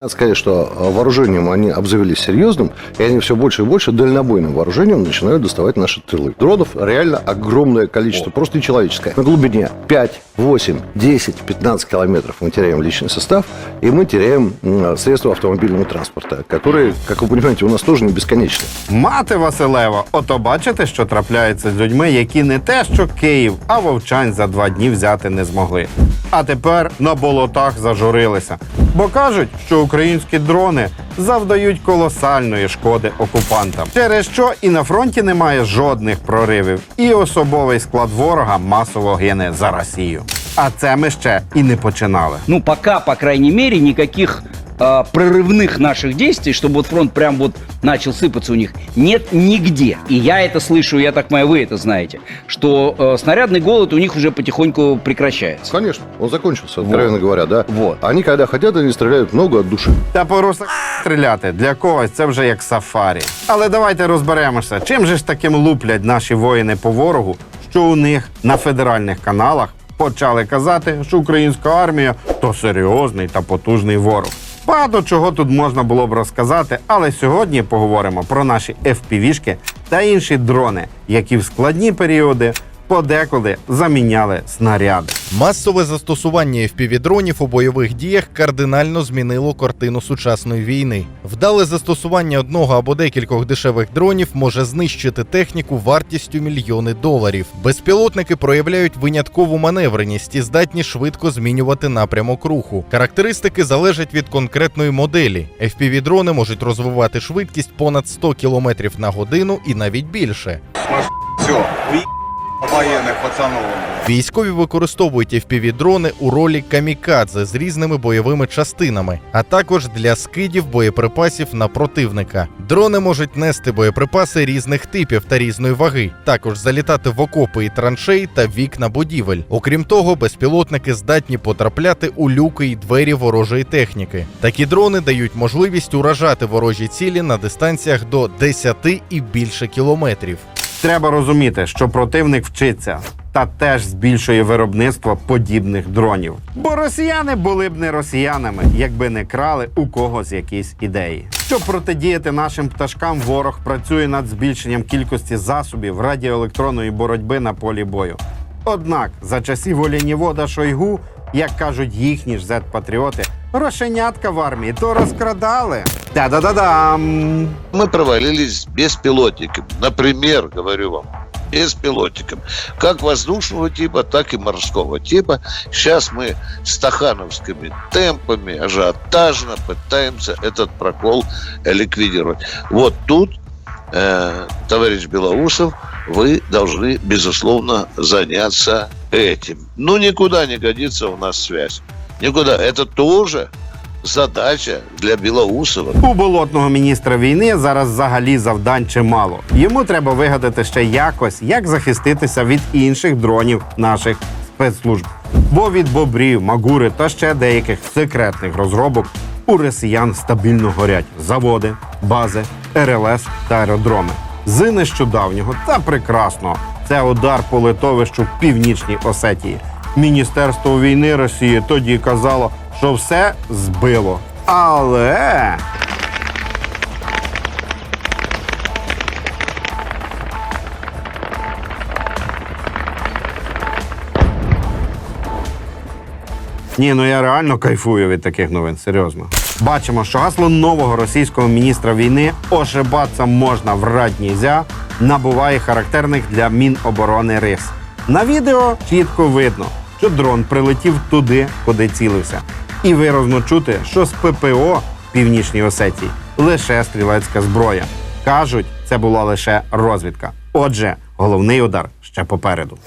Надо сказать, что э, вооружением они обзавелись серьезным, и они все больше и больше дальнобойным вооружением начинают доставать наши тылы. Дронов реально огромное количество, просто нечеловеческое. На глубине 5, 8, 10, 15 километров мы теряем личный состав, и мы теряем м, средства автомобильного транспорта, которые, как вы понимаете, у нас тоже не бесконечны. Мати Василева, ото бачите, що трапляється з людьми, які не те, що Київ, а вовчань за два дні взяти не змогли. А тепер на болотах зажурилися. Бо кажуть, що українські дрони завдають колосальної шкоди окупантам, через що і на фронті немає жодних проривів, і особовий склад ворога масово гине за Росію. А це ми ще і не починали. Ну, пока, по крайней мере, никаких а, прорывных наших действий, чтобы вот фронт прям вот начал сыпаться у них, нет нигде. И я это слышу, я так понимаю, вы это знаете, что э, снарядный голод у них уже потихоньку прекращается. Конечно, он закончился, откровенно говоря, да. Вот. Они, когда хотят, они стреляют много от души. Та по русах стріляти для когось це вже як сафарі. Але давайте розберемося, чим же ж таким луплять наші воїни по ворогу, що у них на федеральних каналах почали казати, що українська армія то серйозний та потужний ворог. Багато чого тут можна було б розказати, але сьогодні поговоримо про наші FPV-шки та інші дрони, які в складні періоди подекуди заміняли снаряди. Масове застосування FPV-дронів у бойових діях кардинально змінило картину сучасної війни. Вдале застосування одного або декількох дешевих дронів може знищити техніку вартістю мільйони доларів. Безпілотники проявляють виняткову маневреність і здатні швидко змінювати напрямок руху. Характеристики залежать від конкретної моделі. FPV-дрони можуть розвивати швидкість понад 100 км на годину і навіть більше. Все, военных пацанов. Військові використовують FPV-дрони у ролі камікадзе з різними бойовими частинами, а також для скидів боєприпасів на противника. Дрони можуть нести боєприпаси різних типів та різної ваги, також залітати в окопи і траншеї та вікна будівель. Окрім того, безпілотники здатні потрапляти у люки й двері ворожої техніки. Такі дрони дають можливість уражати ворожі цілі на дистанціях до 10 і більше кілометрів. Треба розуміти, що противник вчиться та теж збільшує виробництво подібних дронів. Бо росіяни були б не росіянами, якби не крали у когось якісь ідеї. Щоб протидіяти нашим пташкам, ворог працює над збільшенням кількості засобів радіоелектронної боротьби на полі бою. Однак за часів Олєнівода Шойгу, як кажуть їхні ж зет-патріоти, рошенятка в армії то розкрадали. Та-да-да-дам! Мы провалились беспилотниками. Например, говорю вам, беспилотником. Как воздушного типа, так и морского типа. Сейчас мы стахановскими темпами, ажиотажно пытаемся этот прокол ликвидировать. Вот тут, э, товарищ Белоусов, вы должны, безусловно, заняться этим. Ну, никуда не годится у нас связь. Никуда. Это тоже задача для Белоусова. У болотного міністра війни зараз взагалі завдань чимало. Йому треба вигадати ще якось, як захиститися від інших дронів наших спецслужб. Бо від бобрів, магури та ще деяких секретних розробок у росіян стабільно горять заводи, бази, РЛС та аеродроми. З нещодавнього та прекрасного це удар по литовищу в північній Осетії. Міністерство війни Росії тоді казало, що все збило. Але Ні, ну я реально кайфую від таких новин, серйозно. Бачимо, що гасло нового російського міністра війни ошибатися можна врать нельзя набуває характерних для Міноборони рис. На відео чітко видно, що дрон прилетів туди, куди цілився. І виразно чути, що з ППО Північній Осетії лише стрілецька зброя. Кажуть, це була лише розвідка. Отже, головний удар ще попереду.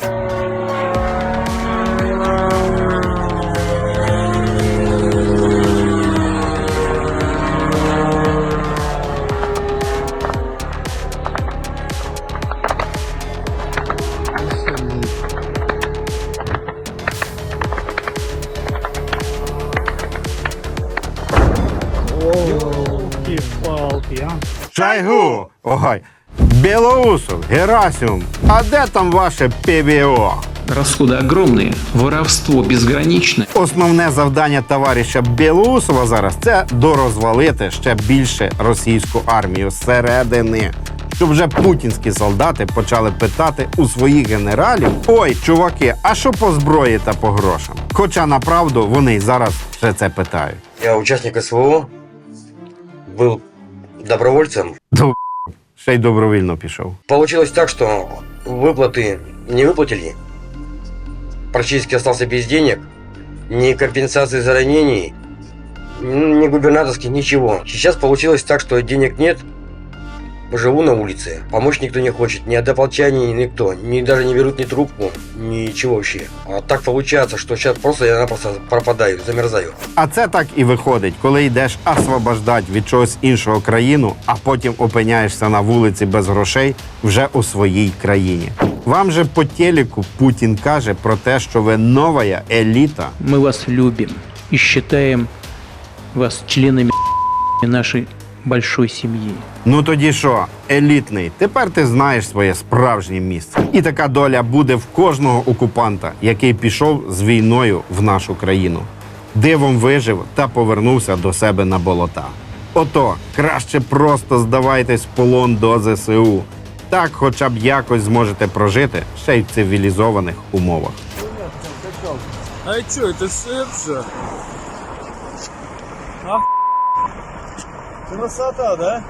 Шайгу! Ой, Білоусов, Герасимов, а де там ваше ПВО? Расходы огромные, воровство безграничное. Основне завдання товариша Білоусова зараз це дорозвалити ще більше російську армію зсередини. Щоб вже путінські солдати почали питати у своїх генералів: ой, чуваки, а що по зброї та по грошам? Хоча направду вони й зараз ще це питають. Я участник СВО, был добровольцем. То ще й добровільно пішов. Получилось так, что выплаты не выплатили. Практически остался без денег. Ни компенсации за ранений, ни губернаторских, ничего. Сейчас получилось так, что денег нет. Живу на улице. Помочь никто не хочет. Ни однополчане, ни никто. Ни, даже не берут ни трубку, ничего вообще. А так получается, что сейчас просто я напросто пропадаю, замерзаю. А це так і виходить, коли йдеш освобождати від чогось іншого країну, а потім опиняєшся на вулиці без грошей вже у своїй країні. Вам же по телеку Путін каже про те, що ви нова еліта. Мы вас любим и считаем вас членами нашей большой семьи. Ну тоді що, елітний, тепер ти знаєш своє справжнє місце. І така доля буде в кожного окупанта, який пішов з війною в нашу країну. Дивом вижив та повернувся до себе на болота. Ото краще просто здавайтесь в полон до ЗСУ. Так, хоча б якось зможете прожити ще й в цивілізованих умовах. А чё, это сыр же? А? Красота, да?